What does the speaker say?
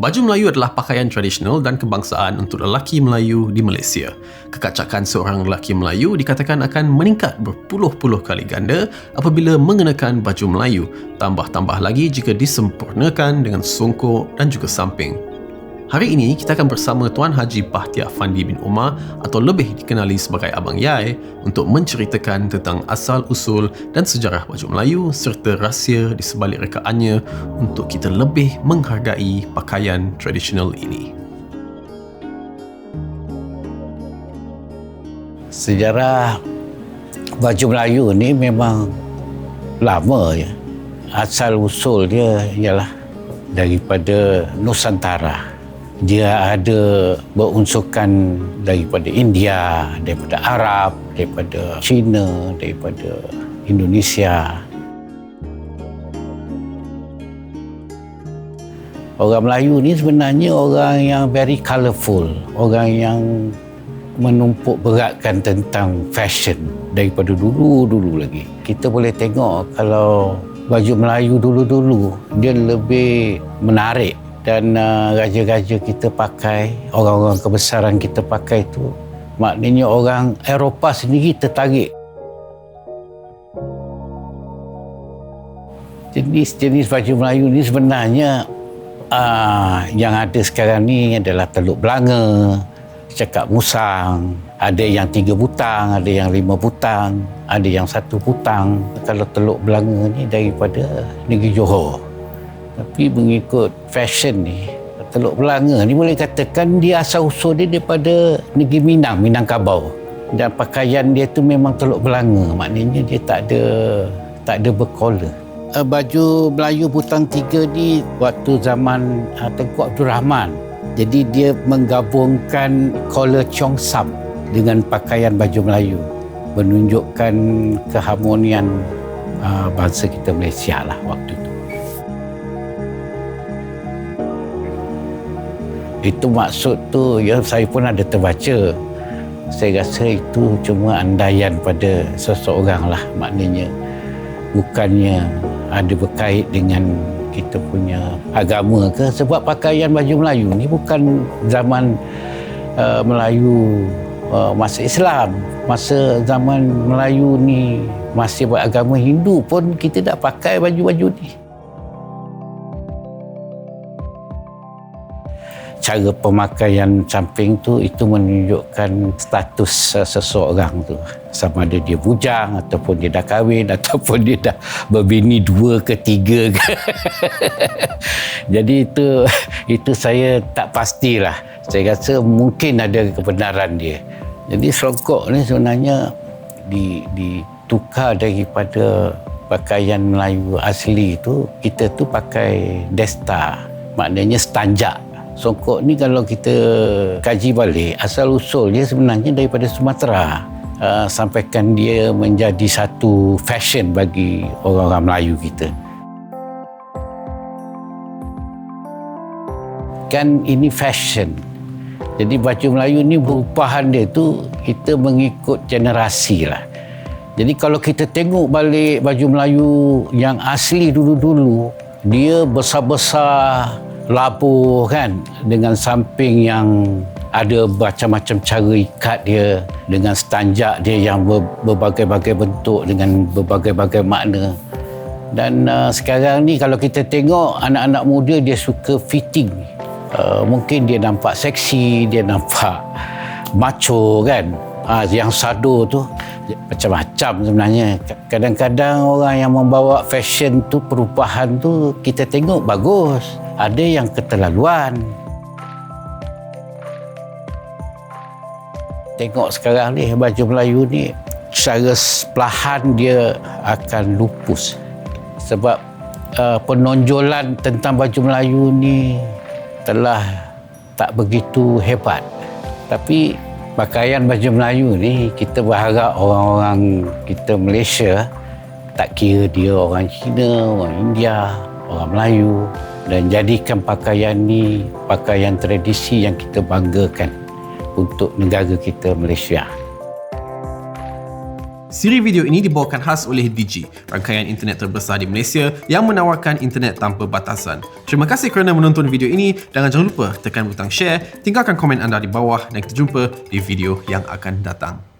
Baju Melayu adalah pakaian tradisional dan kebangsaan untuk lelaki Melayu di Malaysia. Kekacakan seorang lelaki Melayu dikatakan akan meningkat berpuluh-puluh kali ganda apabila mengenakan baju Melayu, tambah-tambah lagi jika disempurnakan dengan songkok dan juga samping. Hari ini kita akan bersama Tuan Haji Bahtiar Fandi bin Umar atau lebih dikenali sebagai Abang Yai untuk menceritakan tentang asal-usul dan sejarah baju Melayu serta rahsia di sebalik rekaannya untuk kita lebih menghargai pakaian tradisional ini. Sejarah baju Melayu ni memang lama ya. Asal usul dia ialah daripada Nusantara dia ada berunsurkan daripada India, daripada Arab, daripada China, daripada Indonesia. Orang Melayu ni sebenarnya orang yang very colourful, orang yang menumpuk beratkan tentang fashion daripada dulu-dulu lagi. Kita boleh tengok kalau baju Melayu dulu-dulu dia lebih menarik dan uh, raja-raja kita pakai, orang-orang kebesaran kita pakai itu, maknanya orang Eropah sendiri tertarik. Jenis-jenis baju Melayu ni sebenarnya uh, yang ada sekarang ni adalah teluk belanga, cakap musang, ada yang tiga butang, ada yang lima butang, ada yang satu butang. Kalau teluk belanga ni daripada negeri Johor tapi mengikut fashion ni Teluk Belanga ni boleh katakan dia asal usul dia daripada negeri Minang, Minangkabau. Dan pakaian dia tu memang Teluk Belanga. Maknanya dia tak ada tak ada berkola. Uh, baju Melayu Butang Tiga ni waktu zaman uh, Tengku Abdul Rahman. Jadi dia menggabungkan kola Chong Sam dengan pakaian baju Melayu. Menunjukkan keharmonian uh, bangsa kita Malaysia lah waktu itu. Itu maksud tu ya saya pun ada terbaca. Saya rasa itu cuma andaian pada seseorang lah maknanya. Bukannya ada berkait dengan kita punya agama ke sebab pakaian baju Melayu ni bukan zaman uh, Melayu uh, masa Islam masa zaman Melayu ni masih beragama Hindu pun kita dah pakai baju-baju ni cara pemakaian samping tu itu menunjukkan status seseorang tu. Sama ada dia bujang ataupun dia dah kahwin ataupun dia dah berbini dua ke tiga ke. Jadi itu itu saya tak pastilah. Saya rasa mungkin ada kebenaran dia. Jadi selongkok ni sebenarnya di ditukar daripada pakaian Melayu asli tu kita tu pakai desta. Maknanya stanjak Songkok ni kalau kita kaji balik asal usulnya sebenarnya daripada Sumatera uh, sampaikan dia menjadi satu fashion bagi orang-orang Melayu kita. Kan ini fashion. Jadi baju Melayu ni perubahan dia tu kita mengikut generasi lah. Jadi kalau kita tengok balik baju Melayu yang asli dulu-dulu dia besar-besar labuh kan? Dengan samping yang ada macam-macam cara ikat dia dengan stanjak dia yang berbagai-bagai bentuk dengan berbagai-bagai makna. Dan uh, sekarang ni kalau kita tengok anak-anak muda dia suka fitting. Uh, mungkin dia nampak seksi dia nampak macho kan uh, yang sado tu macam-macam sebenarnya kadang-kadang orang yang membawa fashion tu perubahan tu kita tengok bagus ada yang keterlaluan. Tengok sekarang ni baju Melayu ni secara perlahan dia akan lupus. Sebab uh, penonjolan tentang baju Melayu ni telah tak begitu hebat. Tapi pakaian baju Melayu ni kita berharap orang-orang kita Malaysia tak kira dia orang Cina, orang India, orang Melayu dan jadikan pakaian ni pakaian tradisi yang kita banggakan untuk negara kita Malaysia. Siri video ini dibawakan khas oleh Digi, rangkaian internet terbesar di Malaysia yang menawarkan internet tanpa batasan. Terima kasih kerana menonton video ini dan jangan lupa tekan butang share, tinggalkan komen anda di bawah dan kita jumpa di video yang akan datang.